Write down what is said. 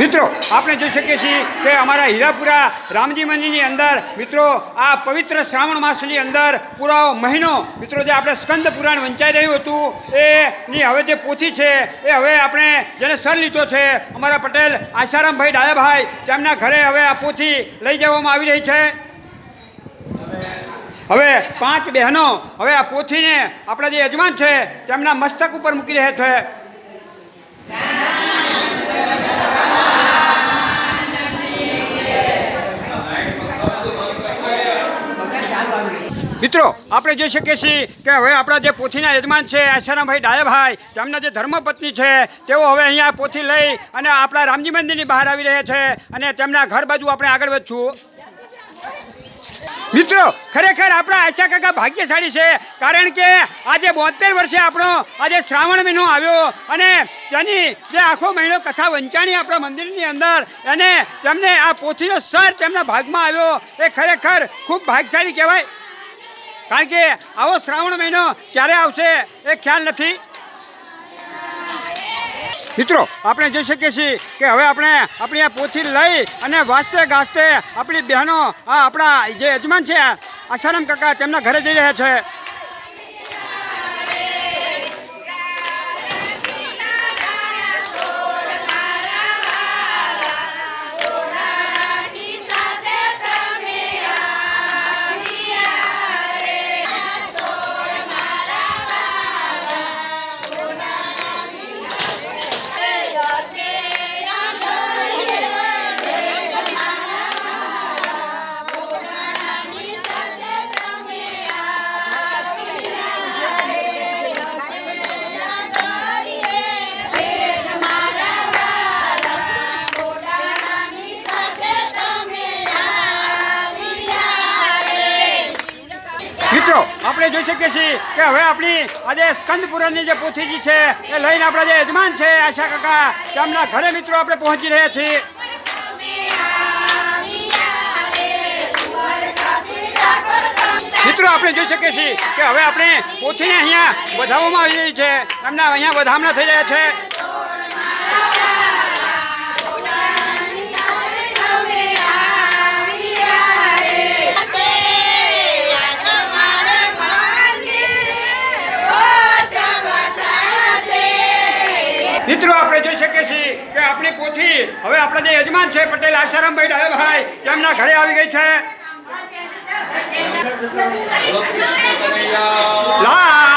મિત્રો, આપણે જોઈ શકીએ છીએ કે અમારા હીરાપુરા રામજી મંદિરની અંદર, મિત્રો, આ પવિત્ર શ્રાવણ માસની અંદર પૂરો મહિનો, મિત્રો, જે આપણે સ્કંદ પુરાણ વંચાઈ રહ્યું હતું એની હવે જે પોથી છે, એ હવે આપણે જેને સર લીધો છે, અમારા પટેલ આશારામભાઈ ડાયાભાઈ, તેમના ઘરે હવે આ પોથી લઈ જવામાં આવી રહી છે. હવે પાંચ બહેનો, હવે આ પોથીને આપણા જે યજમાન છે, તેમના મસ્તક ઉપર મૂકી રહ્યા છે. મિત્રો, આપણે જોઈ શકીએ છીએ કે હવે આપણા જે પોથીના યજમાન છે, આશારામભાઈ ડાયાભાઈ, તેમના જે ધર્મપત્ની છે, તેઓ હવે અહીંયા પોથી લઈ અને આપણા રામજી મંદિરની બહાર આવી રહ્યા છે અને તેમના ઘર બાજુ આપણે આગળ વધશું. મિત્રો, ખરેખર આપણા આશા કાકા ભાગ્યશાળી છે, કારણ કે આજે બોતેર વર્ષે આપણો આજે શ્રાવણ મહિનો આવ્યો અને તેની જે આખો મહિનો કથા વંચાણી આપણા મંદિરની અંદર અને તેમને આ પોથીનો સર તેમના ભાગમાં આવ્યો, એ ખરેખર ખૂબ ભાગ્યશાળી કહેવાય. કારણ કે આવો શ્રાવણ મહિનો ક્યારે આવશે એ ખ્યાલ નથી. મિત્રો, આપણે જોઈ શકીએ છીએ કે હવે આપણે આપણી આ પોથી લઈ અને વાંચતે ગાજતે આપણી બહેનો, આ આપણા જે યજમાન છે આસારામ કાકા, તેમના ઘરે જઈ રહ્યા છે. આપણે જોઈ શકીએ છીએ કે હવે આપણી આજે સ્કંદ પુરાણની જે પોથીજી છે, એ લઈને આપણા જે યજમાન છે, આશા કાકા, તેમના ઘરે મિત્રો આપણે પહોંચી રહ્યા છીએ. મિત્રો, આપણે જોઈ શકીએ છીએ કે હવે આપણે પોથીને અહીંયા વધાવવામાં આવી રહી છે. એમના અહીંયા વધામણા થઈ રહ્યા છે. મિત્રો આપણે જોઈ શકીએ છીએ કે આપણી પોથી હવે આપણા જે યજમાન છે પટેલ આશારામભાઈ ડાયાભાઈ તેમના ઘરે આવી ગઈ છે? લાલ!